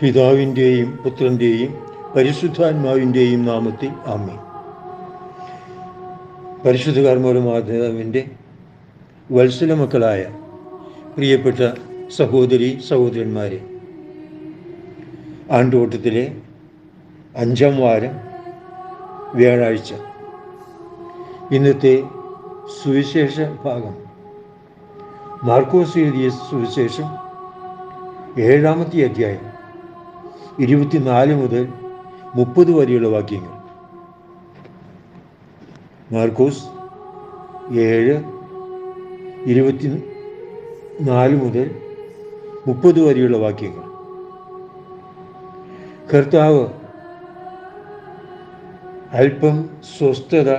പിതാവിന്റെയും പുത്രന്റെയും പരിശുദ്ധാത്മാവിന്റെയും നാമത്തിൽ ആമേ പരിശുദ്ധ കർമ്മമാതാവിന്റെ വത്സല മക്കളായ പ്രിയപ്പെട്ട സഹോദരി സഹോദരന്മാരെ ആണ്ടോട്ടത്തിലെ അഞ്ചാം വാരം വ്യാഴാഴ്ച. ഇന്നത്തെ സുവിശേഷ ഭാഗം. മാർക്കോസ് എഴുതിയ സുവിശേഷം ഏഴാമത്തെ അധ്യായം. ഇരുപത്തിനാല് മുതൽ മുപ്പത് വരെയുള്ള വാക്യങ്ങൾ. മാർക്കോസ് ഏഴ് ഇരുപത്തി നാല് മുതൽ മുപ്പത് വരെയുള്ള വാക്യങ്ങൾ. കർത്താവ് അല്പം സ്വസ്ഥത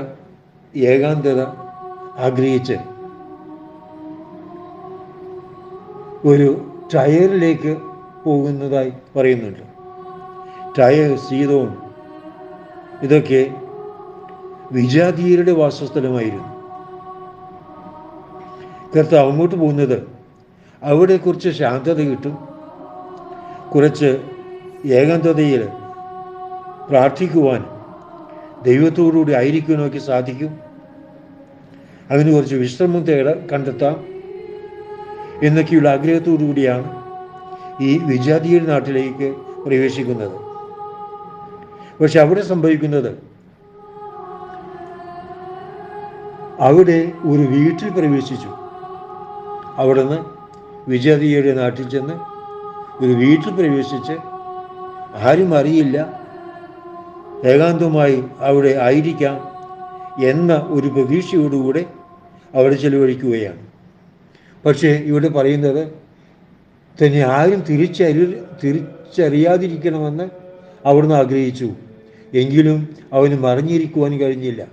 ഏകാന്തത ആഗ്രഹിച്ച് ഒരു ടയറിലേക്ക് പോകുന്നതായി പറയുന്നുണ്ട്. ടയർ സീതോൺ ഇതൊക്കെ വിജാതീയരുടെ വാസസ്ഥലമായിരുന്നു. കർത്താവ് അങ്ങോട്ട് പോകുന്നത് അവിടെ കുറച്ച് ശാന്തത കിട്ടും. കുറച്ച് ഏകാന്തതയിൽ പ്രാർത്ഥിക്കുവാൻ ദൈവത്തോടുകൂടി ആയിരിക്കുവാനൊക്കെ സാധിക്കും. അതിന് കുറച്ച് വിശ്രമം തേട കണ്ടെത്താം എന്നൊക്കെയുള്ള ആഗ്രഹത്തോടു കൂടിയാണ് ഈ വിജാതീയ നാട്ടിലേക്ക് പ്രവേശിക്കുന്നത്. പക്ഷെ അവിടെ സംഭവിക്കുന്നത് അവിടെ ഒരു വീട്ടിൽ പ്രവേശിച്ചു. അവിടുന്ന് വിജാതീയയുടെ നാട്ടിൽ ചെന്ന് ഒരു വീട്ടിൽ പ്രവേശിച്ച് ആരും അറിയില്ല ഏകാന്തമായി അവിടെ ആയിരിക്കാം എന്ന ഒരു പ്രതീക്ഷയോടുകൂടെ അവിടെ ചെലവഴിക്കുകയാണ്. പക്ഷേ ഇവിടെ പറയുന്നത് തന്നെ ആരും തിരിച്ചറി തിരിച്ചറിയാതിരിക്കണമെന്ന് അവിടുന്ന് ആഗ്രഹിച്ചു. എങ്കിലും അവന് മറിഞ്ഞിരിക്കുവാൻ കഴിഞ്ഞില്ല.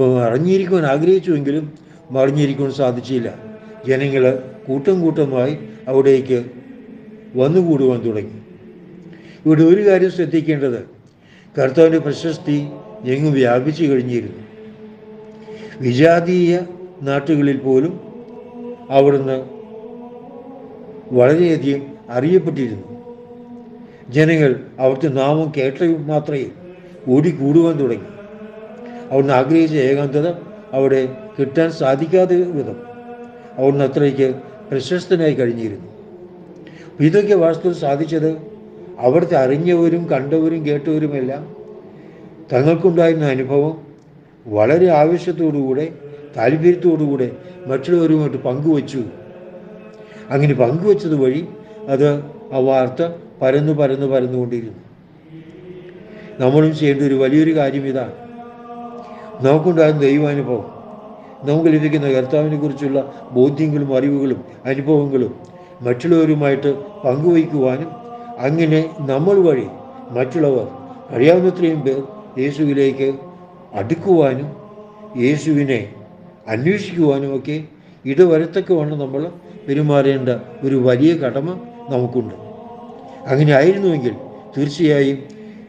മറിഞ്ഞിരിക്കുവാൻ ആഗ്രഹിച്ചുവെങ്കിലും മറിഞ്ഞിരിക്കുവാൻ സാധിച്ചില്ല. ജനങ്ങൾ കൂട്ടം കൂട്ടമായി അവിടേക്ക് വന്നുകൂടുവാൻ തുടങ്ങി. ഇവിടെ ഒരു കാര്യം ശ്രദ്ധിക്കേണ്ടത്. കർത്താവിന്റെ പ്രശസ്തി എങ്ങും വ്യാപിച്ചു കഴിഞ്ഞിരുന്നു. വിജാതീയ നാട്ടുകളിൽ പോലും അവിടുന്ന് വളരെയധികം അറിയപ്പെട്ടിരുന്നു. ജനങ്ങൾ അവിടുത്തെ നാമം കേട്ട മാത്രമേ ഓടിക്കൂടുവാൻ തുടങ്ങി. അവിടുന്ന് ആഗ്രഹിച്ച ഏകാന്തത അവിടെ കിട്ടാൻ സാധിക്കാതെ വിധം അവിടുന്ന് അത്രയ്ക്ക് പ്രശസ്തനായി കഴിഞ്ഞിരുന്നു. ഇതൊക്കെ വാസ്തവം സാധിച്ചത് അവിടുത്തെ അറിഞ്ഞവരും കണ്ടവരും കേട്ടവരുമെല്ലാം തങ്ങൾക്കുണ്ടായിരുന്ന അനുഭവം വളരെ ആവശ്യത്തോടുകൂടെ താല്പര്യത്തോടുകൂടെ മറ്റുള്ളവരുമായിട്ട് പങ്കുവച്ചു. അങ്ങനെ പങ്കുവച്ചത് വഴി അത് ആ വാർത്ത പരന്നു പരന്നു പരന്നുകൊണ്ടിരുന്നു നമ്മളും ചെയ്യേണ്ട ഒരു വലിയൊരു കാര്യം ഇതാണ് നമുക്കുണ്ടാകുന്ന ദൈവാനുഭവം നമുക്ക് ലഭിക്കുന്ന കർത്താവിനെ കുറിച്ചുള്ള ബോധ്യങ്ങളും അറിവുകളും അനുഭവങ്ങളും മറ്റുള്ളവരുമായിട്ട് പങ്കുവയ്ക്കുവാനും അങ്ങനെ നമ്മൾ വഴി മറ്റുള്ളവർ കഴിയാവുന്നത്രയും പേർ യേശുവിലേക്ക് അടുക്കുവാനും യേശുവിനെ അന്വേഷിക്കുവാനും ഒക്കെ ഇടവരത്തക്കവണ്ണം നമ്മൾ പെരുമാറേണ്ട ഒരു വലിയ കടമ നമുക്കുണ്ട്. അങ്ങനെ ആയിരുന്നുവെങ്കിൽ തീർച്ചയായും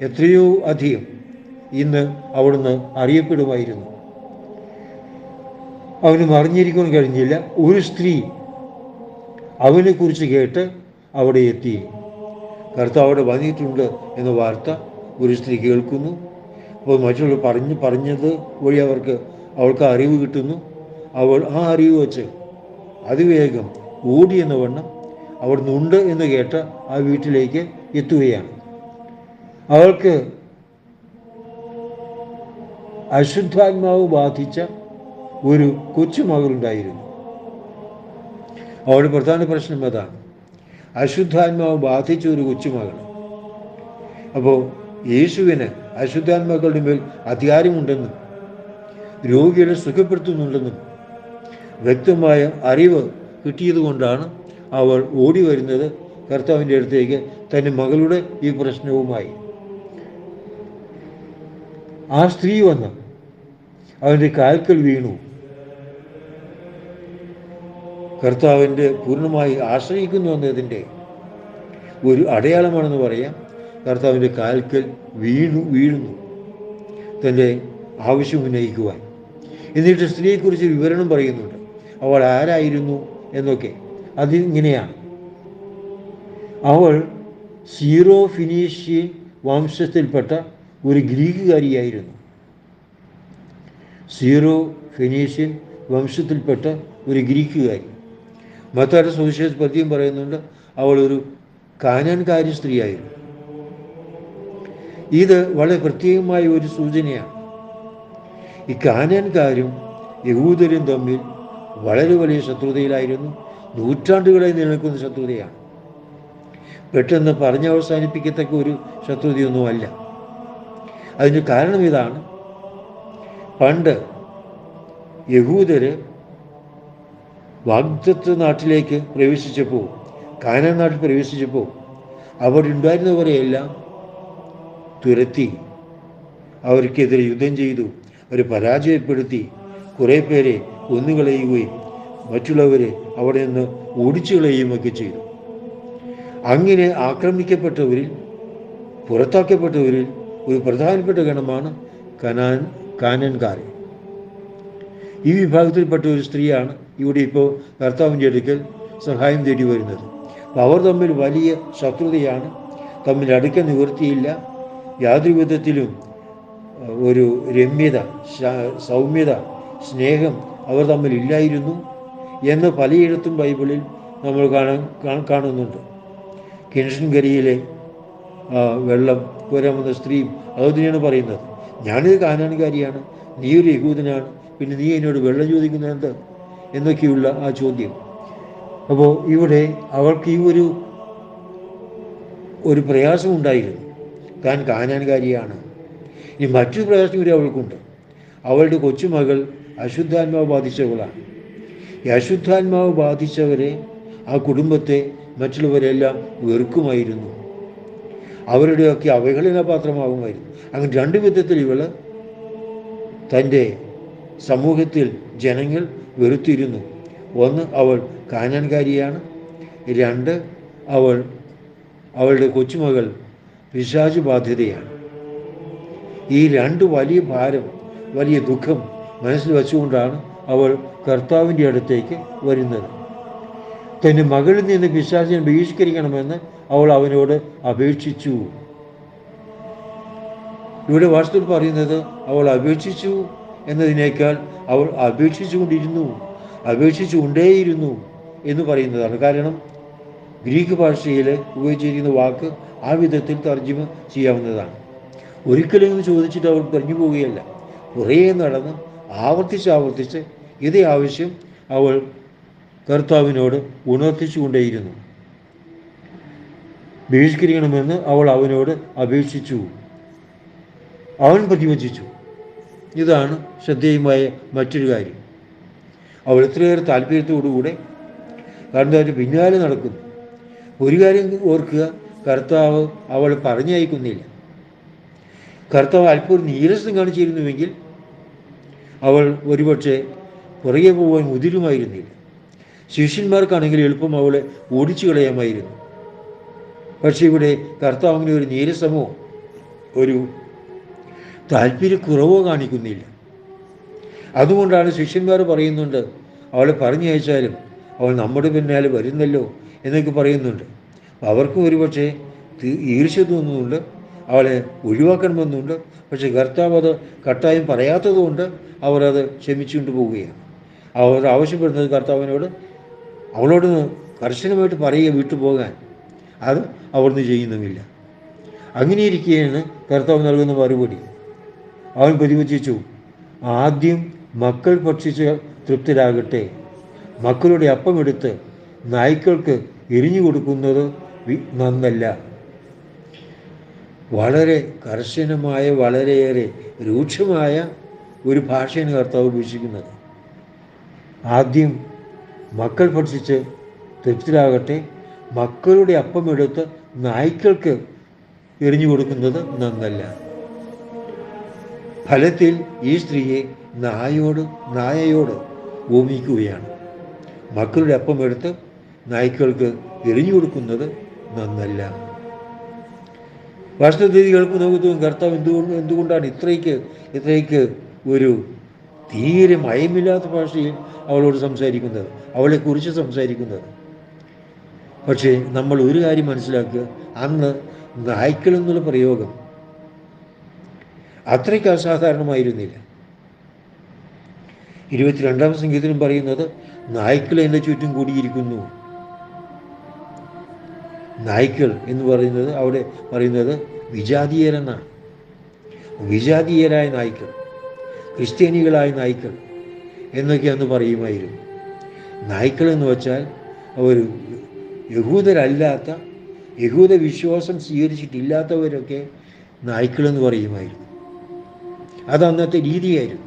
എത്രയോ അധികം ഇന്ന് അവിടുന്ന് അറിയപ്പെടുമായിരുന്നു. അവന് മറിഞ്ഞിരിക്കാൻ കഴിഞ്ഞില്ല. ഒരു സ്ത്രീ അവനെക്കുറിച്ച് കേട്ട് അവിടെ എത്തി. കർത്താവ് വന്നിട്ടുണ്ട് എന്ന വാർത്ത ഒരു സ്ത്രീ കേൾക്കുന്നു. അപ്പോൾ മറ്റുള്ളവർ പറഞ്ഞ് പറഞ്ഞത് വഴി അവർക്ക് അവൾക്ക് അറിവ് കിട്ടുന്നു. അവൾ ആ അറിവ് വച്ച് അതിവേഗം ഓടിയെന്ന വണ്ണം അവിടുന്ന് ഉണ്ട് എന്ന് കേട്ട് ആ വീട്ടിലേക്ക് എത്തുകയാണ്. അവൾക്ക് അശുദ്ധാത്മാവ് ബാധിച്ച ഒരു കൊച്ചുമകളുണ്ടായിരുന്നു അവളുടെ പ്രധാന പ്രശ്നം അതാണ്. അശുദ്ധാത്മാവ് ബാധിച്ച ഒരു കൊച്ചുമകൾ അപ്പോൾ യേശുവിന് അശുദ്ധാത്മാക്കളുടെ മേൽ അധികാരമുണ്ടെന്നും രോഗികളെ സുഖപ്പെടുത്തുന്നുണ്ടെന്നും വ്യക്തമായ അറിവ് കിട്ടിയതുകൊണ്ടാണ് അവൾ ഓടി വരുന്നത് കർത്താവിന്റെ അടുത്തേക്ക് തന്റെ മകളുടെ ഈ പ്രശ്നവുമായി. ആ സ്ത്രീ വന്ന് അവന്റെ കാൽക്കൽ വീണു. കർത്താവിന്റെ പൂർണമായി ആശ്രയിക്കുന്നു എന്നതിന്റെ ഒരു അടയാളമാണെന്ന് പറയാം. കർത്താവിന്റെ കാൽക്കൽ വീണു വീഴുന്നു. തന്റെ ആവശ്യം ഉന്നയിക്കുവാൻ. എന്നിട്ട് സ്ത്രീയെക്കുറിച്ച് വിവരണം പറയുന്നുണ്ട്. അവൾ ആരായിരുന്നു എന്നൊക്കെ. അതിങ്ങനെയാണ്. അവൾ സീറോ ഫിനീഷ്യൻ വംശത്തിൽപ്പെട്ട ഒരു ഗ്രീക്കുകാരിയായിരുന്നു. സീറോ ഫിനീഷ്യൻ വംശത്തിൽപ്പെട്ട ഒരു ഗ്രീക്കുകാരി. മത്താരുടെ സുവിശേഷ പദ്യം പറയുന്നുണ്ട് അവൾ ഒരു കാനാൻകാരി സ്ത്രീയായിരുന്നു. ഇത് വളരെ പ്രത്യേകമായ ഒരു സൂചനയാണ്. ഈ കാനൻകാരും യഹൂദരും തമ്മിൽ വളരെ വലിയ ശത്രുതയിലായിരുന്നു. നൂറ്റാണ്ടുകളായി നിലനിൽക്കുന്ന ശത്രുതയാണ്. പെട്ടെന്ന് പറഞ്ഞ് അവസാനിപ്പിക്കത്തക്ക ഒരു ശത്രുതയൊന്നുമല്ല. അതിന് കാരണം ഇതാണ്. പണ്ട് യഹൂദര് വാഗ്ദത്ത് നാട്ടിലേക്ക് പ്രവേശിച്ചപ്പോൾ കാനാൻ നാട്ടിൽ പ്രവേശിച്ചപ്പോൾ അവിടെ ഉണ്ടായിരുന്നവരെയെല്ലാം തുരത്തി അവർക്കെതിരെ യുദ്ധം ചെയ്തു. അവരെ പരാജയപ്പെടുത്തി. കുറേ പേരെ കൊന്നുകളയുകയും മറ്റുള്ളവരെ അവിടെ നിന്ന് ഓടിച്ചു കളയുകയുമൊക്കെ ചെയ്തു. അങ്ങനെ ആക്രമിക്കപ്പെട്ടവരിൽ പുറത്താക്കപ്പെട്ടവരിൽ ഒരു പ്രധാനപ്പെട്ട ഗണമാണ് കനാൻ കാനൻകാർ ഈ വിഭാഗത്തിൽപ്പെട്ട ഒരു സ്ത്രീയാണ് ഇവിടെ ഇപ്പോൾ കർത്താവിന്റെ അടുക്കൽ സഹായം തേടി വരുന്നത്. അവർ തമ്മിൽ വലിയ ശത്രുതയാണ് തമ്മിൽ അടുക്ക നിവൃത്തിയില്ല യാതൊരു വിധത്തിലും ഒരു രമ്യത സൗമ്യത സ്നേഹം അവർ തമ്മിൽ ഇല്ലായിരുന്നു. എന്ന് പലയിടത്തും ബൈബിളിൽ നമ്മൾ കാണാൻ കാണുന്നുണ്ട്. കിൻഷൻകരിയിലെ വെള്ളം വെള്ളം വന്ന സ്ത്രീയും അതുതന്നെയാണ് പറയുന്നത്. ഞാനിത് കാനാനുകാരിയാണ് നീ ഒരു യഹൂദനാണ് പിന്നെ നീ എന്നോട് വെള്ളം ചോദിക്കുന്നത് എന്നൊക്കെയുള്ള ആ ചോദ്യം. അപ്പോൾ ഇവിടെ അവൾക്ക് ഈ ഒരു ഒരു പ്രയാസം ഉണ്ടായിരുന്നു. താൻ കാനാൻകാരിയാണ് ഇനി മറ്റൊരു പ്രയാസം കൂടി അവൾക്കുണ്ട്. അവളുടെ കൊച്ചുമകൾ അശുദ്ധാത്മാവ് ബാധിച്ചവളാണ്. ഈ അശുദ്ധാത്മാവ് ബാധിച്ചവരെ ആ കുടുംബത്തെ മറ്റുള്ളവരെല്ലാം വെറുക്കുമായിരുന്നു. അവരുടെയൊക്കെ അവഹേളന പാത്രമാകുമായിരുന്നു അങ്ങനെ രണ്ട് വിധത്തിൽ ഇവൾ തന്റെ സമൂഹത്തിൽ ജനങ്ങൾ വെറുത്തിരുന്നു. ഒന്ന് അവൾ കാനൻകാരിയാണ്. രണ്ട് അവൾ അവളുടെ കൊച്ചുമകൾ പിശാചു ബാധ്യതയാണ്. ഈ രണ്ട് വലിയ ഭാരം വലിയ ദുഃഖം മനസ്സിൽ വെച്ചുകൊണ്ടാണ് അവൾ കർത്താവിന്റെ അടുത്തേക്ക് വരുന്നത്. തന്റെ മകളിൽ നിന്ന് പിശാചിനെ ബഹിഷ്കരിക്കണമെന്ന് അവൾ അവനോട് അപേക്ഷിച്ചു. ഇവിടെ വാസ്തു പറയുന്നത് അവൾ അപേക്ഷിച്ചു എന്നതിനേക്കാൾ അവൾ അപേക്ഷിച്ചുകൊണ്ടിരുന്നു അപേക്ഷിച്ചുകൊണ്ടേയിരുന്നു എന്ന് പറയുന്നതാണ്. കാരണം ഗ്രീക്ക് ഭാഷയിൽ ഉപയോഗിച്ചിരിക്കുന്ന വാക്ക് ആ വിധത്തിൽ തർജമ ചെയ്യാവുന്നതാണ്. ഒരിക്കലും ചോദിച്ചിട്ട് അവൾ പറഞ്ഞു പോവുകയല്ല കുറേ നടന്ന് ആവർത്തിച്ച് ആവർത്തിച്ച് ഇതേ ആവശ്യം അവൾ കർത്താവിനോട് ഉണർത്തിച്ചുകൊണ്ടേയിരുന്നു. ബഹിഷ്കരിക്കണമെന്ന് അവൾ അവനോട് അപേക്ഷിച്ചു. അവൻ പ്രതിവചിച്ചു. ഇതാണ് ശ്രദ്ധേയമായ മറ്റൊരു കാര്യം. അവൾ എത്രയേറെ താല്പര്യത്തോടുകൂടെ കർത്താവിന്റെ പിന്നാലെ നടക്കുന്നു. ഒരു കാര്യം ഓർക്കുക കർത്താവ് അവൾ പറഞ്ഞയക്കുന്നില്ല. കർത്താവ് അല്പം നീരസം കാണിച്ചിരുന്നുവെങ്കിൽ അവൾ ഒരുപക്ഷെ പുറകെ പോകാൻ മുതിരുമായിരുന്നില്ല. ശിഷ്യന്മാർക്കാണെങ്കിൽ എളുപ്പം അവളെ ഓടിച്ചു കളയാമായിരുന്നു. പക്ഷെ ഇവിടെ കർത്താവ് അങ്ങനെ ഒരു നീരസമോ ഒരു താല്പര്യക്കുറവോ കാണിക്കുന്നില്ല. അതുകൊണ്ടാണ് ശിഷ്യന്മാർ പറയുന്നുണ്ട് അവളെ പറഞ്ഞയച്ചാലും അവൾ നമ്മുടെ പിന്നാലെ വരുന്നല്ലോ എന്നൊക്കെ പറയുന്നുണ്ട്. അവർക്കും ഒരുപക്ഷെ ഈർഷ്യ തോന്നുന്നുണ്ട് അവളെ ഒഴിവാക്കണമെന്നുണ്ട്. പക്ഷെ കർത്താവ് അത് കട്ടായം പറയാത്തതുകൊണ്ട് അവർ അത് ക്ഷമിച്ചുകൊണ്ട് പോവുകയാണ്. അവർ ആവശ്യപ്പെടുന്നത് കർത്താവിനോട് അവളോട് കർശനമായിട്ട് പറയുക വിട്ടു പോകാൻ അത് അവിടുന്ന് ചെയ്യുന്നുമില്ല. അങ്ങനെ ഇരിക്കുകയാണ് കർത്താവ് നൽകുന്ന മറുപടി. അവൻ പ്രതിവചിച്ചു ആദ്യം മക്കൾ ഭക്ഷിച്ച് തൃപ്തരാകട്ടെ. മക്കളുടെ അപ്പമെടുത്ത് നായ്ക്കൾക്ക് എരിഞ്ഞു കൊടുക്കുന്നത് നന്നല്ല. വളരെ കർശനമായ വളരെയേറെ രൂക്ഷമായ ഒരു ഭാഷയാണ് കർത്താവ് ഉപയോഗിക്കുന്നത് ആദ്യം മക്കൾ പഠിച്ചിച്ച് തൃപ്തരാകട്ടെ മക്കളുടെ അപ്പമെടുത്ത് നായ്ക്കൾക്ക് എറിഞ്ഞു കൊടുക്കുന്നത് നന്നല്ല. ഫലത്തിൽ ഈ സ്ത്രീയെ നായോട് നായയോട് ഓമിക്കുകയാണ് മക്കളുടെ അപ്പമെടുത്ത് നായ്ക്കൾക്ക് എറിഞ്ഞു കൊടുക്കുന്നത് നന്നല്ല. വാസ്തവത്തിൽ കേൾക്കുന്ന തോന്നും കർത്താവ് എന്തുകൊണ്ട് എന്തുകൊണ്ടാണ് ഇത്രയ്ക്ക് ഇത്രയ്ക്ക് ഒരു തീരെ മയമില്ലാത്ത ഭാഷയിൽ അവളോട് സംസാരിക്കുന്നത് അവളെക്കുറിച്ച് സംസാരിക്കുന്നത്. പക്ഷേ നമ്മൾ ഒരു കാര്യം മനസ്സിലാക്കുക അന്ന് നായ്ക്കൾ എന്നുള്ള പ്രയോഗം അത്രയ്ക്ക് അസാധാരണമായിരുന്നില്ല. ഇരുപത്തിരണ്ടാം സംഗീതത്തിലും പറയുന്നത് നായ്ക്കൾ എന്റെ ചുറ്റും കൂടിയിരിക്കുന്നു. നായ്ക്കൾ എന്ന് പറയുന്നത് അവിടെ പറയുന്നത് വിജാതീയരെന്നാണ്. വിജാതീയരായ നായ്ക്കൾ ക്രിസ്ത്യാനികളായ നായ്ക്കൾ. എന്നൊക്കെ അന്ന് പറയുമായിരുന്നു. നായ്ക്കൾ എന്ന് വെച്ചാൽ അവർ യഹൂദരല്ലാത്ത യഹൂദ വിശ്വാസം സ്വീകരിച്ചിട്ടില്ലാത്തവരൊക്കെ നായ്ക്കളെന്ന് പറയുമായിരുന്നു. അത് അന്നത്തെ രീതിയായിരുന്നു.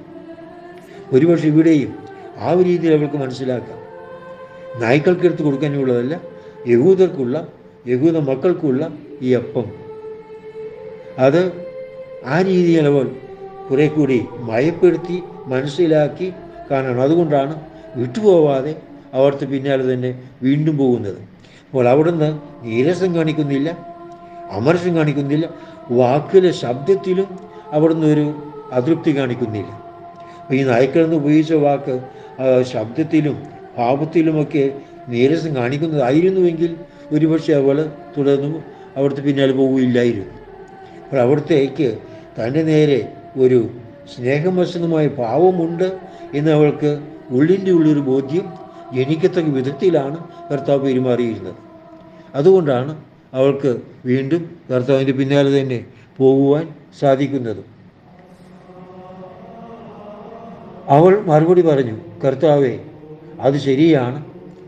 ഒരുപക്ഷെ ഇവിടെയും ആ ഒരു രീതിയിൽ അവർക്ക് മനസ്സിലാക്കാം. നായ്ക്കൾക്ക് എടുത്ത് കൊടുക്കാനുള്ളതല്ല യഹൂദർക്കുള്ള യഹൂദ മക്കൾക്കുള്ള ഈ അപ്പം. അത് ആ രീതിയിൽ അവർ കുറെ കൂടി മയപ്പെടുത്തി മനസ്സിലാക്കി കാണണം അതുകൊണ്ടാണ് വിട്ടുപോവാതെ അവിടുത്തെ പിന്നാലെ തന്നെ വീണ്ടും പോകുന്നത്. അപ്പോൾ അവിടുന്ന് നീരസം കാണിക്കുന്നില്ല അമർഷം കാണിക്കുന്നില്ല വാക്കിലെ ശബ്ദത്തിലും അവിടുന്ന് ഒരു അതൃപ്തി കാണിക്കുന്നില്ല. ഈ നായ്ക്കളെന്ന് ഉപയോഗിച്ച വാക്ക് ശബ്ദത്തിലും ഭാവത്തിലുമൊക്കെ നീരസം കാണിക്കുന്നതായിരുന്നുവെങ്കിൽ ഒരുപക്ഷെ അവൾ തുടർന്ന് അവിടുത്തെ പിന്നാലെ പോവുകയില്ലായിരുന്നു. അപ്പോൾ അവിടുത്തേക്ക് തന്റെ നേരെ ഒരു സ്നേഹമസനുമായ ഭാവമുണ്ട് എന്ന് അവൾക്ക് ഉള്ളിന്റെ ഉള്ളൊരു ബോധ്യം ജനിക്കത്തക്ക വിധത്തിലാണ് കർത്താവ് പെരുമാറിയിരുന്നത്. അതുകൊണ്ടാണ് അവൾക്ക് വീണ്ടും കർത്താവിന്റെ പിന്നാലെ തന്നെ പോകുവാൻ സാധിക്കുന്നത്. അവൾ മറുപടി പറഞ്ഞു കർത്താവേ അത് ശരിയാണ്.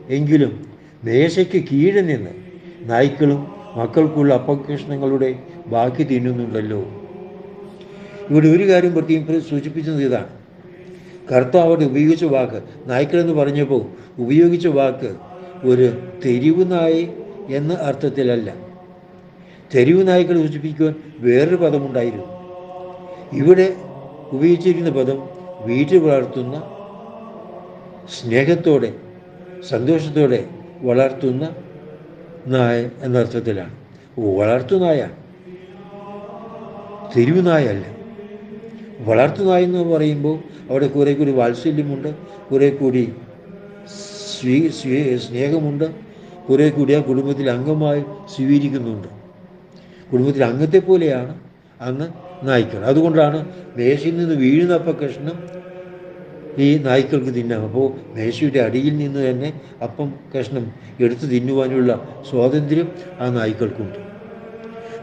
എങ്കിലും മേശയ്ക്ക് കീഴെ നിന്ന് നായ്ക്കളും മക്കൾക്കുള്ള അപകൃഷ്ണങ്ങളുടെ ബാക്കി തിന്നുന്നുണ്ടല്ലോ. ഇവിടെ ഒരു കാര്യം പ്രത്യേകം സൂചിപ്പിച്ചത് ഇതാണ്. കർത്താവ് അവിടെ ഉപയോഗിച്ച വാക്ക്. നായ്ക്കളെന്ന് പറഞ്ഞപ്പോൾ ഉപയോഗിച്ച വാക്ക് ഒരു തെരുവ് നായി എന്ന അർത്ഥത്തിലല്ല. തെരുവ് നായ്ക്കളെ സൂചിപ്പിക്കുവാൻ വേറൊരു പദമുണ്ടായിരുന്നു. ഇവിടെ ഉപയോഗിച്ചിരിക്കുന്ന പദം വീട്ടിൽ വളർത്തുന്ന സ്നേഹത്തോടെ സന്തോഷത്തോടെ വളർത്തുന്ന നായ എന്നർത്ഥത്തിലാണ് വളർത്തുനായ തെരുവ് നായല്ല വളർത്തുനായ എന്ന് പറയുമ്പോൾ അവിടെ കുറെ കൂടി വാത്സല്യമുണ്ട് കുറെ കൂടി സ്വീ സ്വീ സ്നേഹമുണ്ട് കുറെ കൂടി ആ കുടുംബത്തിൽ അംഗമായി സ്വീകരിക്കുന്നുണ്ട്. കുടുംബത്തിൽ അംഗത്തെ പോലെയാണ് അന്ന് നായ്ക്കൾ. അതുകൊണ്ടാണ് മേശയിൽ നിന്ന് വീഴുന്ന കഷ്ണം ഈ നായ്ക്കൾക്ക് തിന്നാം അപ്പോൾ മേശയുടെ അടിയിൽ നിന്ന് തന്നെ അപ്പം കഷ്ണം എടുത്തു തിന്നുവാനുള്ള സ്വാതന്ത്ര്യം ആ നായ്ക്കൾക്കുണ്ട്.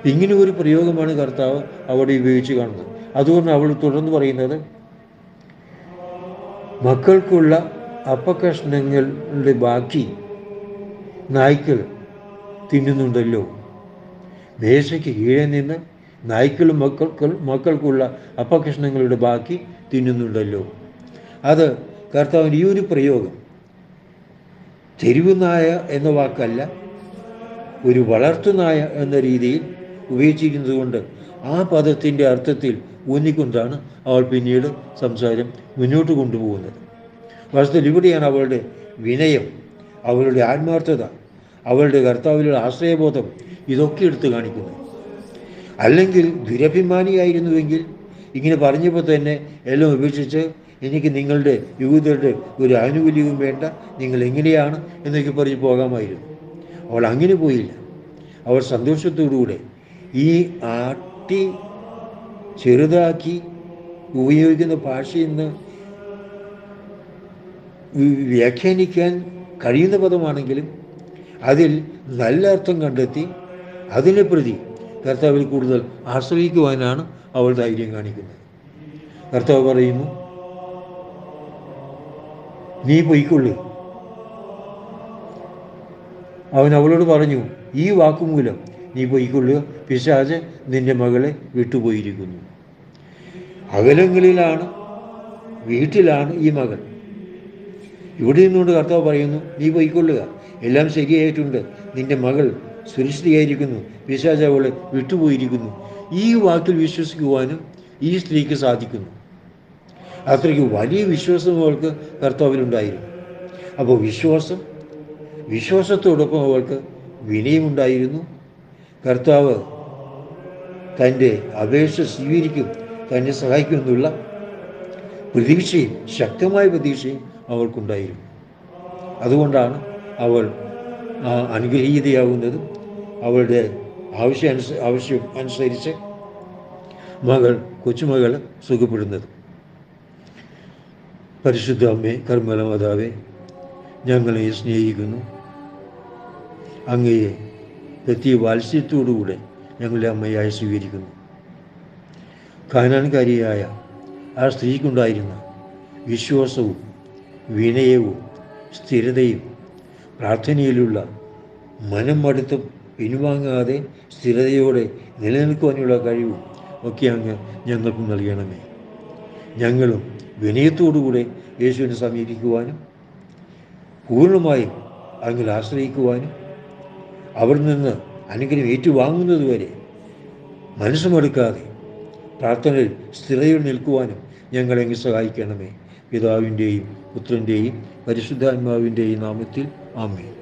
ഇങ്ങനെ ഒരു പ്രയോഗമാണ് കർത്താവ് അവിടെ ഉപയോഗിച്ച് കാണുന്നത്. അതുകൊണ്ട് അവൾ തുടർന്ന് പറയുന്നത് മക്കൾക്കുള്ള അപ്പകഷ്ണങ്ങളുടെ ബാക്കി നായ്ക്കൾ തിന്നുന്നുണ്ടല്ലോ. മേശയ്ക്ക് കീഴെ നിന്ന് നായ്ക്കളും മക്കൾക്ക് മക്കൾക്കുള്ള അപ്പകഷ്ണങ്ങളുടെ ബാക്കി തിന്നുന്നുണ്ടല്ലോ. അത് കർത്താവിന്റെ ഈ ഒരു പ്രയോഗം തെരുവ് നായ എന്ന വാക്കല്ല ഒരു വളർത്തുനായ എന്ന രീതിയിൽ ഉപയോഗിച്ചിരിക്കുന്നത് കൊണ്ട് ആ പദത്തിന്റെ അർത്ഥത്തിൽ ഊന്നിക്കൊണ്ടാണ് അവൾ പിന്നീട് സംസാരം മുന്നോട്ട് കൊണ്ടുപോകുന്നത്. വാസ്തവത്തിൽ ഇവിടെയാണ് അവളുടെ വിനയം അവളുടെ ആത്മാർത്ഥത അവളുടെ കർത്താവിലുള്ള ആശ്രയബോധം ഇതൊക്കെ എടുത്തു കാണിക്കുന്നത്. അല്ലെങ്കിൽ ദുരഭിമാനിയായിരുന്നുവെങ്കിൽ ഇങ്ങനെ പറഞ്ഞപ്പോൾ തന്നെ എല്ലാം ഉപേക്ഷിച്ച് എനിക്ക് നിങ്ങളുടെ യൂതരുടെ ഒരു ആനുകൂല്യവും വേണ്ട നിങ്ങൾ എങ്ങനെയാണ് എന്നൊക്കെ പറഞ്ഞ് പോകാമായിരുന്നു. അവൾ അങ്ങനെ പോയില്ല. അവൾ സന്തോഷത്തോടുകൂടെ ഈ ആട്ടി ചെറുതാക്കി ഉപയോഗിക്കുന്ന ഭാഷയെന്ന് വ്യാഖ്യാനിക്കാൻ കഴിയുന്ന പദമാണെങ്കിലും അതിൽ നല്ല അർത്ഥം കണ്ടെത്തി അതിനെ പ്രതി കർത്താവിൽ കൂടുതൽ ആശ്രയിക്കുവാനാണ് അവൾ ധൈര്യം കാണിക്കുന്നത്. കർത്താവ് പറയുന്നു നീ പൊയ്ക്കൊള്ളു. അവൻ അവളോട് പറഞ്ഞു ഈ വാക്കുമൂലം നീ പൊയ്ക്കൊള്ളുക പിശാജ് നിന്റെ മകളെ വിട്ടുപോയിരിക്കുന്നു. അകലങ്ങളിലാണ് വീട്ടിലാണ് ഈ മകൾ ഇവിടെ നിന്നുകൊണ്ട് കർത്താവ് പറയുന്നു നീ പൊയ്ക്കൊള്ളുക എല്ലാം ശരിയായിട്ടുണ്ട്. നിന്റെ മകൾ സുരക്ഷിതയായിരിക്കുന്നു. പിശാജ് അവളെ വിട്ടുപോയിരിക്കുന്നു. ഈ വാക്കിൽ വിശ്വസിക്കുവാനും ഈ സ്ത്രീക്ക് സാധിക്കുന്നു. അത്രയ്ക്ക് വലിയ വിശ്വാസം അവൾക്ക് കർത്താവിലുണ്ടായിരുന്നു. അപ്പോൾ വിശ്വാസം വിശ്വാസത്തോടൊപ്പം അവൾക്ക് വിനയമുണ്ടായിരുന്നു. കർത്താവ് തന്റെ അപേക്ഷ സ്വീകരിക്കും തന്നെ സഹായിക്കുമെന്നുള്ള പ്രതീക്ഷയും ശക്തമായ പ്രതീക്ഷയും അവൾക്കുണ്ടായിരുന്നു അതുകൊണ്ടാണ് അവൾ ആ അവളുടെ ആവശ്യം ആവശ്യം അനുസരിച്ച് മകൾ കൊച്ചുമകൾ സുഖപ്പെടുന്നത്. പരിശുദ്ധ അമ്മേ കർമ്മല മാതാവേ ഞങ്ങളെ സ്നേഹിക്കുന്നു. അങ്ങയെ എത്തിയ വാത്സ്യത്തോടുകൂടെ ഞങ്ങളുടെ അമ്മയായി സ്വീകരിക്കുന്നു. കാനാൻകാരിയായ ആ സ്ത്രീക്കുണ്ടായിരുന്ന വിശ്വാസവും വിനയവും സ്ഥിരതയും പ്രാർത്ഥനയിലുള്ള മനം അടുത്ത് പിൻവാങ്ങാതെ സ്ഥിരതയോടെ നിലനിൽക്കുവാനുള്ള കഴിവും ഒക്കെ അങ്ങ് ഞങ്ങൾക്കും നൽകണമേ. ഞങ്ങളും വിനയത്തോടുകൂടെ യേശുവിനെ സമീപിക്കുവാനും പൂർണമായും അങ്ങിൽ ആശ്രയിക്കുവാനും അവിടെ നിന്ന് അനുഗ്രഹം ഏറ്റുവാങ്ങുന്നതുവരെ മനസ്സുമെടുക്കാതെ പ്രാർത്ഥനയിൽ സ്ഥിരയിൽ നിൽക്കുവാനും ഞങ്ങളെങ്കിൽ സഹായിക്കണമേ. പിതാവിന്റെയും പുത്രന്റെയും പരിശുദ്ധാത്മാവിന്റെയും നാമത്തിൽ ആമേ